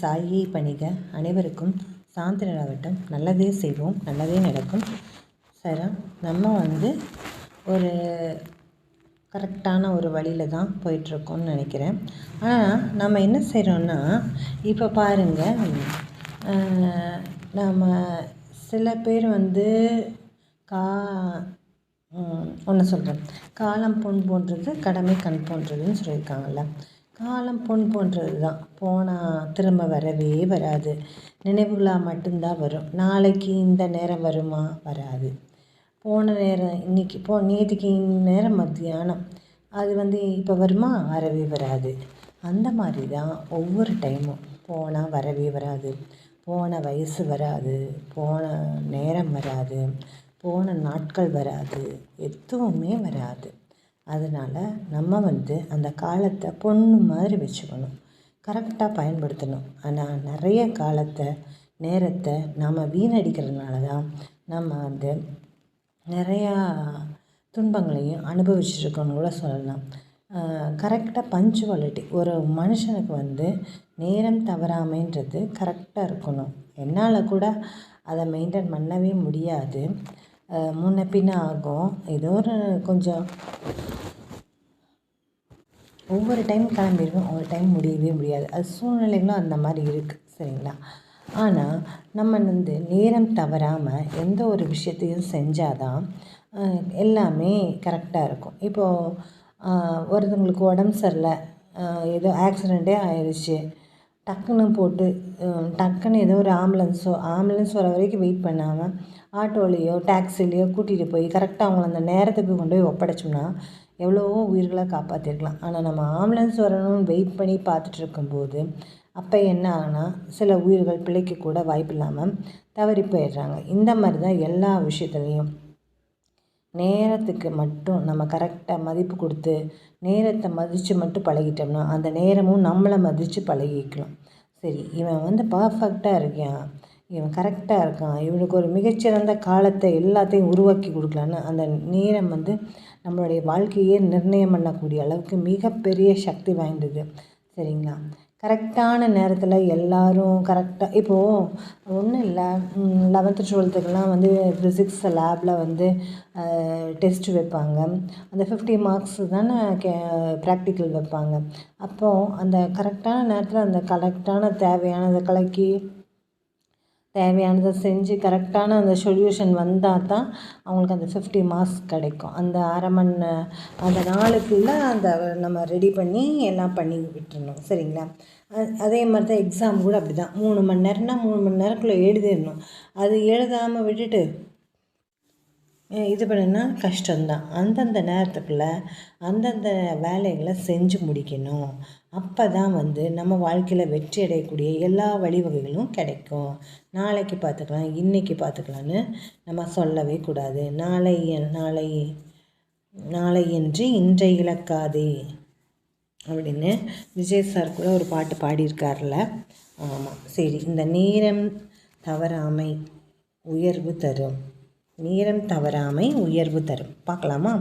சாயை பணிக அனைவருக்கும் சாந்தி நிலவட்டம் நல்லதே செய்வோம் நல்லதே நடக்கும். சரி நம்ம வந்து ஒரு கரெக்டான ஒரு வழியில் தான் போயிட்டுருக்கோம்னு நினைக்கிறேன். ஆனால் நம்ம என்ன செய்கிறோன்னா இப்போ பாருங்கள் நம்ம சில பேர் வந்து கா ஒன்று சொல்கிறேன் காலம் பொன் போன்றது கடமை கண் போன்றதுன்னு சொல்லியிருக்காங்கல்ல. காலம் பொன் போன்றது தான் போனால் திரும்ப வரவே வராது. நினைவுகளாக மட்டும்தான் வரும். நாளைக்கு இந்த நேரம் வருமா? வராது. போன நேரம் இன்றைக்கி போ நேற்றுக்கு நேரம் மத்தியானம். அது வந்து இப்போ வருமா? வரவே வராது. அந்த மாதிரி தான் ஒவ்வொரு டைமும். போனால் வரவே வராது. போன வயசு வராது. போன நேரம் வராது. போன நாட்கள் வராது. எதுவுமே வராது. அதனால் நம்ம வந்து அந்த காலத்தை பொண்ணு மாதிரி வச்சுக்கணும். கரெக்டாக பயன்படுத்தணும். ஆனால் நிறைய காலத்தை நேரத்தை நாம் வீணடிக்கிறதுனால தான் நம்ம வந்து நிறையா துன்பங்களையும் அனுபவிச்சிருக்கோன்னு கூட சொல்லலாம். கரெக்டாக பஞ்சுவாலிட்டி ஒரு மனுஷனுக்கு வந்து நேரம் தவறாமைன்றது கரெக்டாக இருக்கணும். என்னால் கூட அதை மெயின்டைன் பண்ணவே முடியாது. முன்ன பின்ன ஆகும். ஏதோ ஒரு கொஞ்சம் ஒவ்வொரு டைம் கிளம்பிடுவேன் ஒவ்வொரு டைம் முடியவே முடியாது. அது சூழ்நிலைகளும் அந்த மாதிரி இருக்குது சரிங்களா? ஆனால் நம்ம வந்து நேரம் தவறாமல் எந்த ஒரு விஷயத்தையும் செஞ்சால் தான் எல்லாமே கரெக்டாக இருக்கும். இப்போது ஒருத்தவங்களுக்கு உடம்பு சரியில்லை ஏதோ ஆக்சிடெண்ட்டே ஆயிடுச்சு டக்குன்னு போட்டு டக்குன்னு ஏதோ ஒரு ஆம்புலன்ஸோ ஆம்புலன்ஸ் வர வரைக்கும் வெயிட் பண்ணாமல் ஆட்டோலேயோ டாக்ஸிலேயோ கூட்டிகிட்டு போய் கரெக்டாக அவங்கள அந்த நேரத்துக்கு கொண்டு போய் ஒப்படைச்சோம்னா எவ்வளவோ உயிர்களை காப்பாற்றிருக்கலாம் ஆனால் நம்ம ஆம்புலன்ஸ் வரணும்னு வெயிட் பண்ணி பார்த்துட்டு இருக்கும்போது அப்போ என்ன ஆகுனா சில உயிர்கள் பிழைக்க கூட வாய்ப்பு இல்லாமல் தவறி போயிடுறாங்க. இந்த மாதிரி தான் எல்லா விஷயத்துலேயும். நேரத்துக்கு மட்டும் நம்ம கரெக்டாக மதிப்பு கொடுத்து நேரத்தை மதித்து மட்டும் பழகிட்டோம்னா அந்த நேரமும் நம்மளை மதித்து பழகிக்கலாம். சரி இவன் வந்து பர்ஃபெக்டாக இருக்கான் இவன் கரெக்டாக இருக்கான். இவனுக்கு ஒரு மிகச்சிறந்த காலத்தை எல்லாத்தையும் உருவாக்கி கொடுக்கலான்னு அந்த நேரம் வந்து நம்மளுடைய வாழ்க்கையே நிர்ணயம் பண்ணக்கூடிய அளவுக்கு மிகப்பெரிய சக்தி வாய்ந்தது. சரிங்களா? கரெக்டான நேரத்தில் எல்லோரும் கரெக்டாக இப்போது ஒன்றும் இல்லை. லெவன்த்து டுவெல்த்துக்கெலாம் வந்து ஃபிசிக்ஸ் லேபில் வந்து டெஸ்ட் வைப்பாங்க. அந்த ஃபிஃப்டி மார்க்ஸ் தானே கே ப்ராக்டிக்கல் வைப்பாங்க. அப்போது அந்த கரெக்டான நேரத்தில் அந்த கரெக்டான தேவையானதை கலக்கி தேவையானதை செஞ்சு கரெக்டான அந்த சொல்யூஷன் வந்தால் தான் அவங்களுக்கு அந்த ஃபிஃப்டி மார்க்ஸ் கிடைக்கும். அந்த அரை மணி அந்த நாளுக்குள்ளே அந்த நம்ம ரெடி பண்ணி எல்லாம் பண்ணி விட்டுறணும். சரிங்களா? அதே மாதிரி தான் எக்ஸாம் கூட அப்படி தான் மூணு மணி நேரம்னா மூணு மணி நேரக்குள்ளே எழுதிடணும். அது எழுதாமல் விட்டுட்டு இது பண்ணுன்னா கஷ்டம்தான். அந்தந்த நேரத்துக்குள்ளே அந்தந்த வேலைகளை செஞ்சு முடிக்கணும். அப்போ தான் வந்து நம்ம வாழ்க்கையில் வெற்றி அடையக்கூடிய எல்லா வழிவகைகளும் கிடைக்கும். நாளைக்கு பார்த்துக்கலாம் இன்றைக்கி பார்த்துக்கலான்னு நம்ம சொல்லவே கூடாது. நாளை நாளை நாளை என்று இன்றை இழக்காதே அப்படின்னு விஜய் சார் கூட ஒரு பாட்டு பாடியிருக்கார்ல ஆமாம் சரி இந்த நேரம் தவறாமை உயர்வு தரும். நேரம் தவறாமை உயர்வு தரும். பார்க்கலாமா?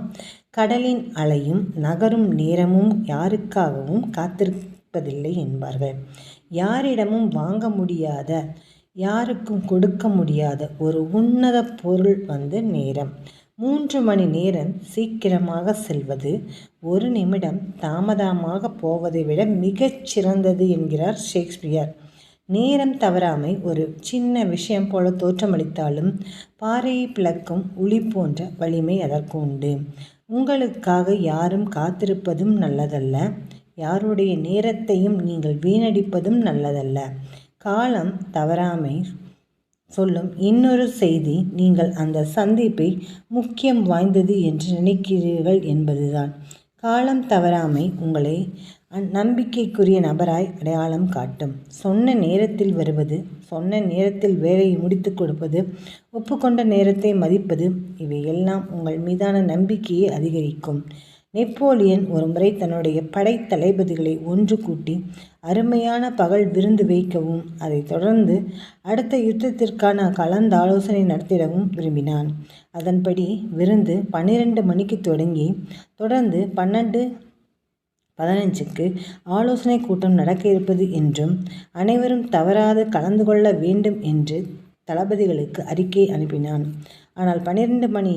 கடலின் அலையும் நகரும் நேரமும் யாருக்காகவும் காத்திருப்பதில்லை என்பார்கள். யாரிடமும் வாங்க முடியாத யாருக்கும் கொடுக்க முடியாத ஒரு உன்னத பொருள் வந்து நேரம். மூன்று மணி நேரம் சீக்கிரமாக செல்வது ஒரு நிமிடம் தாமதமாக போவதை விட மிகச் சிறந்தது என்கிறார் ஷேக்ஸ்பியர். நேரம் தவறாமை ஒரு சின்ன விஷயம் போல தோற்றமளித்தாலும் பாறையை பிளக்கும் உளி போன்ற வலிமை அதற்கு உண்டு. உங்களுக்காக யாரும் காத்திருப்பதும் நல்லதல்ல. யாருடைய நேரத்தையும் நீங்கள் வீணடிப்பதும் நல்லதல்ல. காலம் தவறாமை சொல்லும் இன்னொரு செய்தி நீங்கள் அந்த சந்திப்பை முக்கியம் வாய்ந்தது என்று நினைக்கிறீர்கள் என்பதுதான். காலம் தவறாமை உங்களை நம்பிக்கைக்குரிய நபராய் அடையாளம் காட்டும். சொன்ன நேரத்தில் வருவது சொன்ன நேரத்தில் வேலையை முடித்து கொடுப்பது ஒப்புக்கொண்ட நேரத்தை மதிப்பது இவை எல்லாம் உங்கள் மீதான நம்பிக்கையை அதிகரிக்கும். நெப்போலியன் ஒரு முறை தன்னுடைய படை தளபதிகளை ஒன்று கூட்டி அருமையான பகல் விருந்து வைக்கவும் அதைத் தொடர்ந்து அடுத்த யுத்தத்திற்கான கலந்தாலோசனை நடத்திடவும் விரும்பினான். அதன்படி விருந்து பன்னிரண்டு மணிக்கு தொடங்கி தொடர்ந்து பன்னெண்டு பதினஞ்சுக்கு ஆலோசனை கூட்டம் நடக்க இருப்பது என்றும் அனைவரும் தவறாது கலந்து கொள்ள வேண்டும் என்று தளபதிகளுக்கு அறிக்கை அனுப்பினான். ஆனால் பன்னிரண்டு மணி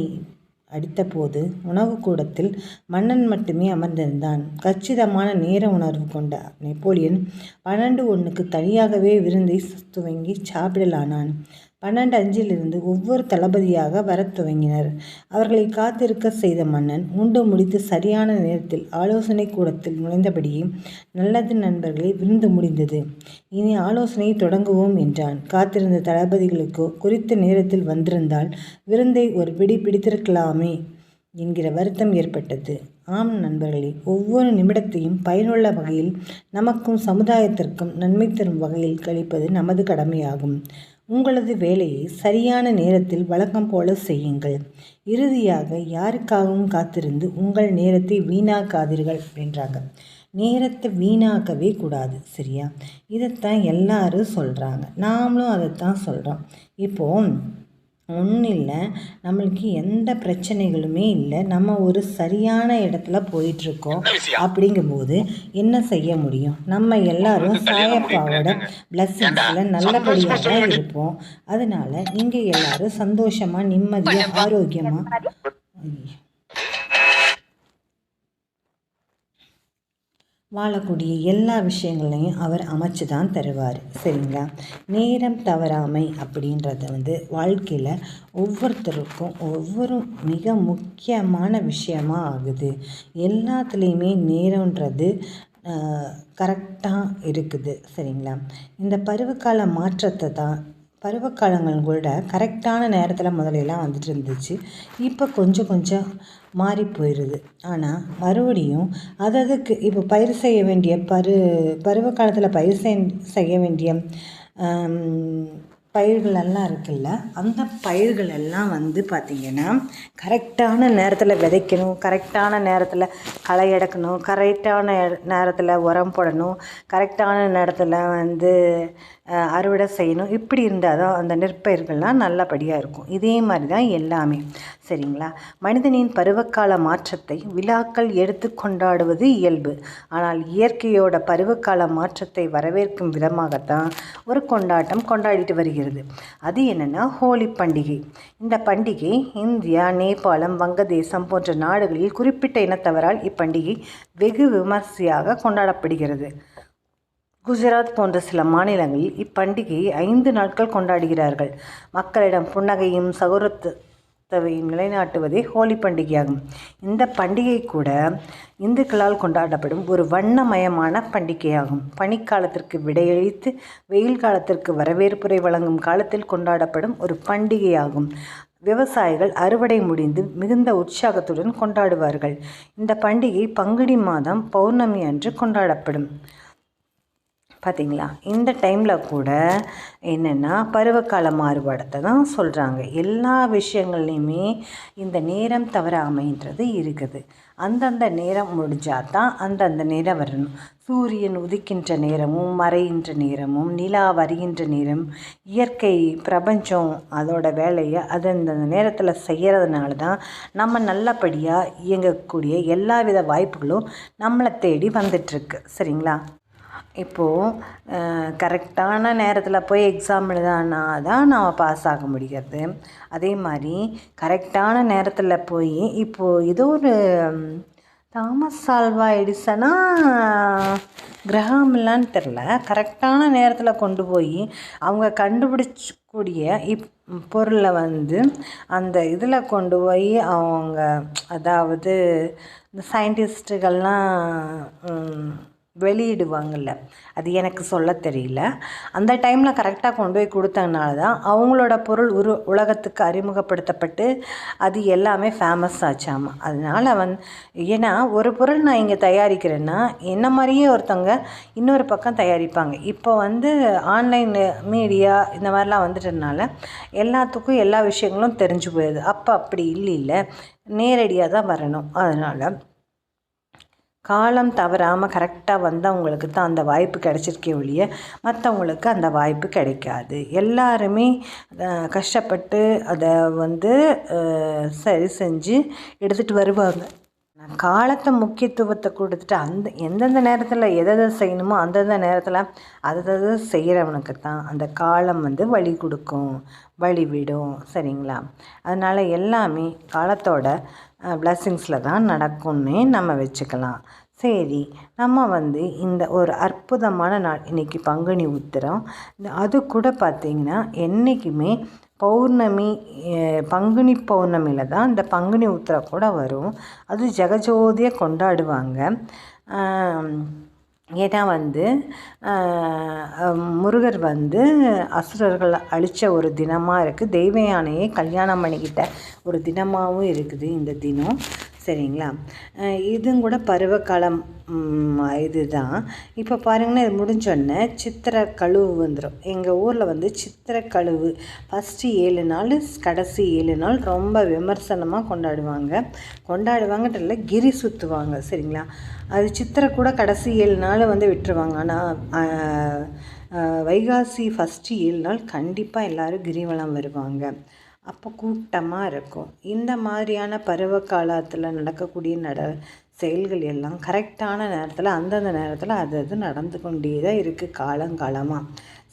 அடித்தபோது உணவு கூடத்தில் மன்னன் மட்டுமே அமர்ந்திருந்தான். கச்சிதமான நேர உணர்வு கொண்ட நெப்போலியன் பன்னெண்டு ஒன்றுக்கு தனியாகவே விருந்தை துவங்கி சாப்பிடலானான். பன்னெண்டு அஞ்சிலிருந்து ஒவ்வொரு தளபதியாக வரத் துவங்கினர். அவர்களை காத்திருக்க செய்த மன்னன் உண்டு முடித்து சரியான நேரத்தில் ஆலோசனை கூடத்தில் நுழைந்தபடியே நல்லது நண்பர்களே விருந்து முடிந்தது. இனி ஆலோசனையை தொடங்குவோம் என்றான். காத்திருந்த தளபதிகளுக்கோ குறித்த நேரத்தில் வந்திருந்தால் விருந்தை ஒரு பிடி பிடித்திருக்கலாமே என்கிற வருத்தம் ஏற்பட்டது. ஆம் நண்பர்களே ஒவ்வொரு நிமிடத்தையும் பயனுள்ள வகையில் நமக்கும் சமுதாயத்திற்கும் நன்மை தரும் வகையில் கழிப்பது நமது கடமையாகும். உங்களது வேலையை சரியான நேரத்தில் வழக்கம் போல செய்யுங்கள். இறுதியாக யாருக்காகவும் காத்திருந்து உங்கள் நேரத்தை வீணாக்காதீர்கள் அப்படின்றாங்க நேரத்தை வீணாக்கவே கூடாது சரியா? இதைத்தான் எல்லாரும் சொல்கிறாங்க நாமளும் அதைத்தான் சொல்கிறோம் இப்போது ஒன்றும் இல்லை. நம்மளுக்கு எந்த பிரச்சனைகளுமே இல்லை. நம்ம ஒரு சரியான இடத்துல போயிட்டுருக்கோம் அப்படிங்கும்போது என்ன செய்ய முடியும்? நம்ம எல்லாரும் சாயப்பாவோட பிளஸ்ஸிங்ஸில் நல்லபடியாக தான் இருப்போம். அதனால் நீங்கள் எல்லாரும் சந்தோஷமாக நிம்மதியாக ஆரோக்கியமாக வாழக்கூடிய எல்லா விஷயங்களையும் அவர் அமைச்சு தான் தருவார். சரிங்களா? நேரம் தவறாமை அப்படின்றத வந்து வாழ்க்கையில் ஒவ்வொருத்தருக்கும் ஒவ்வொரு மிக முக்கியமான விஷயமாக ஆகுது. எல்லாத்துலேயுமே நேரன்றது கரெக்டாக இருக்குது. சரிங்களா? இந்த பருவகால மாற்றத்தை தான் பருவக்காலங்கள் கூட கரெக்டான நேரத்தில் முதலையெல்லாம் வந்துட்டு இருந்துச்சு. இப்போ கொஞ்சம் கொஞ்சம் மாறி போயிடுது ஆனால் மறுபடியும் அததுக்கு இப்போ பயிர் செய்ய வேண்டிய பரு பருவ காலத்தில் பயிர் செய்ய வேண்டிய பயிர்கள் எல்லாம் இருக்குல்ல அந்த பயிர்கள் எல்லாம் வந்து பார்த்திங்கன்னா கரெக்டான நேரத்தில் விதைக்கணும் கரெக்டான நேரத்தில் களை எடுக்கணும் கரெக்டான நேரத்தில் உரம் போடணும் கரெக்டான நேரத்தில் வந்து அறுவடை செய்யணும். இப்படி இருந்தால் தான் அந்த நெற்பயிர்கள்லாம் நல்லபடியாக இருக்கும். இதே மாதிரி தான் எல்லாமே. சரிங்களா? மனிதனின் பருவகால மாற்றத்தை விழாக்கள் எடுத்து கொண்டாடுவது இயல்பு. ஆனால் இயற்கையோட பருவகால மாற்றத்தை வரவேற்கும் விதமாகத்தான் ஒரு கொண்டாட்டம் கொண்டாடிட்டு வருகிறது. அது என்னென்னா ஹோலி பண்டிகை. இந்த பண்டிகை இந்தியா நேபாளம் வங்கதேசம் போன்ற நாடுகளில் குறிப்பிட்ட இனத்தவரால் இப்பண்டிகை வெகு விமர்சையாக கொண்டாடப்படுகிறது. குஜராத் போன்ற சில மாநிலங்களில் இப்பண்டிகையை ஐந்து நாட்கள் கொண்டாடுகிறார்கள். மக்களிடம் புன்னகையும் சகோரத்தவையும் நிலைநாட்டுவதே ஹோலி பண்டிகையாகும். இந்த பண்டிகை கூட இந்துக்களால் கொண்டாடப்படும் ஒரு வண்ணமயமான பண்டிகையாகும். பனிக்காலத்திற்கு விடையளித்து வெயில் காலத்திற்கு வரவேற்புரை வழங்கும் காலத்தில் கொண்டாடப்படும் ஒரு பண்டிகையாகும். விவசாயிகள் அறுவடை முடிந்து மிகுந்த உற்சாகத்துடன் கொண்டாடுவார்கள். இந்த பண்டிகை பங்குனி மாதம் பௌர்ணமி அன்று கொண்டாடப்படும். பார்த்தீங்களா இந்த டைமில் கூட என்னென்னா பருவகால மாறுபாடத்தை தான் சொல்கிறாங்க எல்லா விஷயங்கள்லையுமே இந்த நேரம் தவறாமைன்றது இருக்குது. அந்தந்த நேரம் முடிஞ்சால் தான் அந்தந்த நேரம் வரணும். சூரியன் உதிக்கின்ற நேரமும் மறைகின்ற நேரமும் நிலா வருகின்ற நேரம் இயற்கை பிரபஞ்சம் அதோட வேலையை அது அந்த நேரத்தில் செய்கிறதுனால தான் நம்ம நல்லபடியாக இயங்கக்கூடிய எல்லா வித வாய்ப்புகளும் நம்மளை தேடி வந்துட்டுருக்கு. சரிங்களா? இப்போது கரெக்டான நேரத்தில் போய் எக்ஸாம் எழுதானா தான் நான் பாஸ் ஆக முடிகிறது. அதே மாதிரி கரெக்டான நேரத்தில் போய் இப்போது ஏதோ ஒரு தாமஸ் ஆல்வா எடிசனா கிரகமில்லான்னு தெரில. கரெக்டான நேரத்தில் கொண்டு போய் அவங்க கண்டுபிடிச்சக்கூடிய இப் பொருளை வந்து அந்த இதில் கொண்டு போய் அவங்க அதாவது இந்த சயின்டிஸ்ட்டுகள்லாம் வெளியிடுவாங்கள்ல அது எனக்கு சொல்ல தெரியல. அந்த டைமில் கரெக்டாக கொண்டு போய் கொடுத்ததுனால தான் அவங்களோட பொருள் உரு உலகத்துக்கு அறிமுகப்படுத்தப்பட்டு அது எல்லாமே ஃபேமஸ் ஆச்சாம். அதனால் வந்து ஏன்னா ஒரு பொருள் நான் இங்கே தயாரிக்கிறேன்னா என்ன மாதிரியே ஒருத்தவங்க இன்னொரு பக்கம் தயாரிப்பாங்க. இப்போ வந்து ஆன்லைன் மீடியா இந்த மாதிரிலாம் வந்துட்டதுனால எல்லாத்துக்கும் எல்லா விஷயங்களும் தெரிஞ்சு போயிடுது. அப்போ அப்படி இல்லை இல்லை நேரடியாக தான் வரணும். அதனால் காலம் தவறாமல் கரெக்டாக வந்தவங்களுக்கு தான் அந்த வாய்ப்பு கிடச்சிருக்கே ஒழிய மற்றவங்களுக்கு அந்த வாய்ப்பு கிடைக்காது. எல்லாருமே கஷ்டப்பட்டு அதை வந்து சரி செஞ்சு எடுத்துகிட்டு வருவாங்க. காலத்தை முக்கியத்துவத்தை கொடுத்துட்டு அந்த எந்தெந்த நேரத்தில் எதை எதை செய்யணுமோ அந்தந்த நேரத்தில் அதை அதை செய்கிறவனுக்கு தான் அந்த காலம் வந்து வழி கொடுக்கும் வழி விடும். சரிங்களா? அதனால் எல்லாமே காலத்தோட பிளஸ்ஸிங்ஸில் தான் நடக்கும்னே நம்ம வச்சுக்கலாம். சரி நம்ம வந்து இந்த ஒரு அற்புதமான நாள் இன்றைக்கி பங்குனி உத்திரம் அது கூட பார்த்திங்கன்னா என்றைக்குமே பௌர்ணமி பங்குனி பௌர்ணமியில் தான் இந்த பங்குனி உத்திரம் கூட வரும். அது ஜெகஜோதியாக கொண்டாடுவாங்க. ஏன்னா வந்து முருகர் வந்து அசுரர்கள் அழித்த ஒரு தினமாக இருக்குது தெய்வ யானையை கல்யாணம் பண்ணிக்கிட்ட ஒரு தினமாகவும் இருக்குது இந்த தினம். சரிங்களா? இதுவும் கூட பருவகாலம் இது தான் இப்போ பாருங்கன்னா இது முடிஞ்சோடனே சித்திரை கழுவு வந்துடும் எங்கள் ஊரில் வந்து சித்திரை கழுவு ஃபஸ்ட்டு ஏழு நாள் கடைசி ஏழு நாள் ரொம்ப விமர்சனமாக கொண்டாடுவாங்க. கொண்டாடுவாங்கன்ற இல்லை கிரி சுற்றுவாங்க சரிங்களா? அது சித்திரை கூட கடைசி ஏழு நாள் வந்து விட்டுருவாங்க. ஆனால் வைகாசி ஃபஸ்ட்டு ஏழு நாள் கண்டிப்பாக எல்லோரும் கிரிவலம் வருவாங்க. அப்போ கூட்டமாக இருக்கும். இந்த மாதிரியான பருவ காலத்தில் நடக்கக்கூடிய நட செயல்கள் எல்லாம் கரெக்டான நேரத்தில் அந்தந்த நேரத்தில் அது அது நடந்து கொண்டே தான் இருக்குது காலங்காலமாக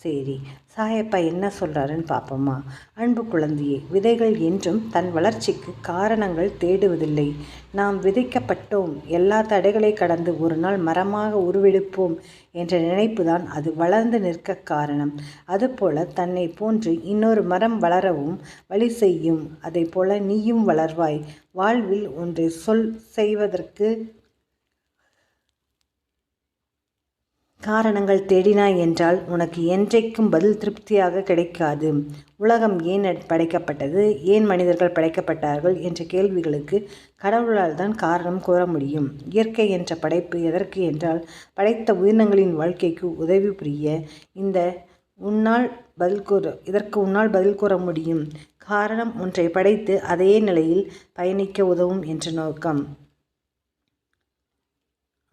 சரி சாயப்பா என்ன சொல்கிறாருன்னு பார்ப்போமா அன்பு குழந்தையே விதைகள் என்றும் தன் வளர்ச்சிக்கு காரணங்கள் தேடுவதில்லை. நாம் விதைக்கப்பட்டோம் எல்லா தடைகளை கடந்து ஒரு நாள் மரமாக உருவெடுப்போம் என்ற நினைப்பு தான் அது வளர்ந்து நிற்க காரணம். அதுபோல தன்னை போன்று இன்னொரு மரம் வளரவும் வழி செய்யும். அதை போல நீயும் வளர்வாய். வாழ்வில் ஒன்றை சொல் செய்வதற்கு காரணங்கள் தேடினாய் என்றால் உனக்கு என்றைக்கும் பதில் திருப்தியாக கிடைக்காது. உலகம் ஏன் படைக்கப்பட்டது? ஏன் மனிதர்கள் படைக்கப்பட்டார்கள்? என்ற கேள்விகளுக்கு கடவுளால் தான் காரணம் கூற முடியும். இயற்கை என்ற படைப்பு எதற்கு என்றால் படைத்த உயிரினங்களின் வாழ்க்கைக்கு உதவி புரிய இந்த உன்னால் பதில் கூற இதற்கு உன்னால் பதில் கூற முடியும். காரணம் ஒன்றை படைத்து அதே நிலையில் பயணிக்க உதவும் என்ற நோக்கம்.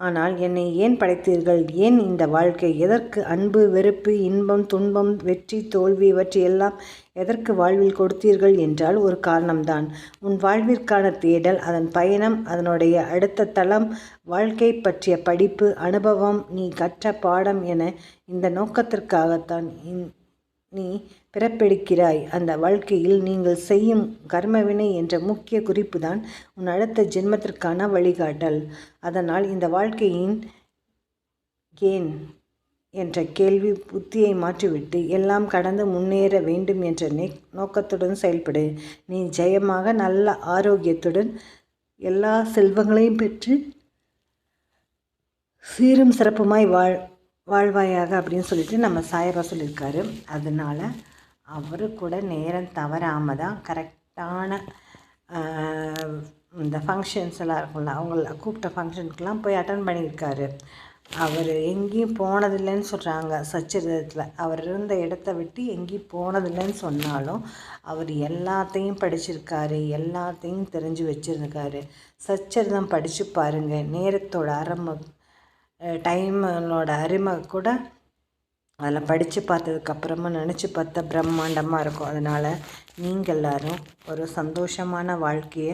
ஆனால் என்னை ஏன் படைத்தீர்கள்? ஏன் இந்த வாழ்க்கை? எதற்கு அன்பு வெறுப்பு இன்பம் துன்பம் வெற்றி தோல்வி இவற்றையெல்லாம் எதற்கு வாழ்வில் கொடுத்தீர்கள் என்றால் ஒரு காரணம்தான். உன் வாழ்விற்கான தேடல் அதன் பயணம் அதனுடைய அடுத்த தளம் வாழ்க்கை பற்றிய படிப்பு அனுபவம் நீ கற்ற பாடம் என இந்த நோக்கத்திற்காகத்தான் நீ பிறப்பெடுக்கிறாய். அந்த வாழ்க்கையில் நீங்கள் செய்யும் கர்மவினை என்ற முக்கிய குறிப்பு தான் உன் அடுத்த ஜென்மத்திற்கான வழிகாட்டல். அதனால் இந்த வாழ்க்கையின் ஏன் என்ற கேள்வி புத்தியை மாற்றிவிட்டு எல்லாம் கடந்து முன்னேற வேண்டும் என்ற நோக்கத்துடன் செயல்படு. நீ ஜெயமாக நல்ல ஆரோக்கியத்துடன் எல்லா செல்வங்களையும் பெற்று சீரும் சிறப்புமாய் வாழ் வாழ்வாயாக அப்படின்னு சொல்லிட்டு நம்ம சாயபா சொல்லியிருக்காரு. அதனால் அவர் கூட நேரம் தவறாமல் தான் கரெக்டான இந்த ஃபங்க்ஷன்ஸ் எல்லாம் இருக்கும்ல அவங்கள கூப்பிட்ட ஃபங்க்ஷனுக்கெலாம் போய் அட்டன் பண்ணியிருக்காரு. அவர் எங்கேயும் போனதில்லைன்னு சொல்கிறாங்க சச்சரிதத்தில். அவர் இருந்த இடத்த விட்டு எங்கேயும் போனதில்லைன்னு சொன்னாலும் அவர் எல்லாத்தையும் படிச்சிருக்காரு எல்லாத்தையும் தெரிஞ்சு வச்சுருக்காரு. சச்சரிதம் படித்து பாருங்கள் நேரத்தோட அருமை டைமனோட அருமை கூட அதில் படித்து பார்த்ததுக்கப்புறமா நினச்சி பார்த்தா பிரம்மாண்டமாக இருக்கும். அதனால் நீங்கள் எல்லோரும் ஒரு சந்தோஷமான வாழ்க்கையை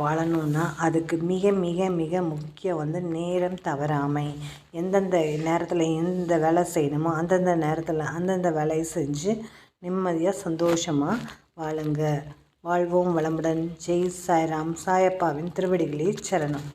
வாழணுன்னா அதுக்கு மிக மிக மிக முக்கியம் வந்து நேரம் தவறாமை. எந்தெந்த நேரத்தில் எந்த வேலை செய்யணுமோ அந்தந்த நேரத்தில் அந்தந்த வேலையை செஞ்சு நிம்மதியாக சந்தோஷமாக வாழுங்க. வாழ்வோம் வளமுடன். ஜெய் சாய்ராம். சாயப்பாவின் திருவடிகளே சரணம்.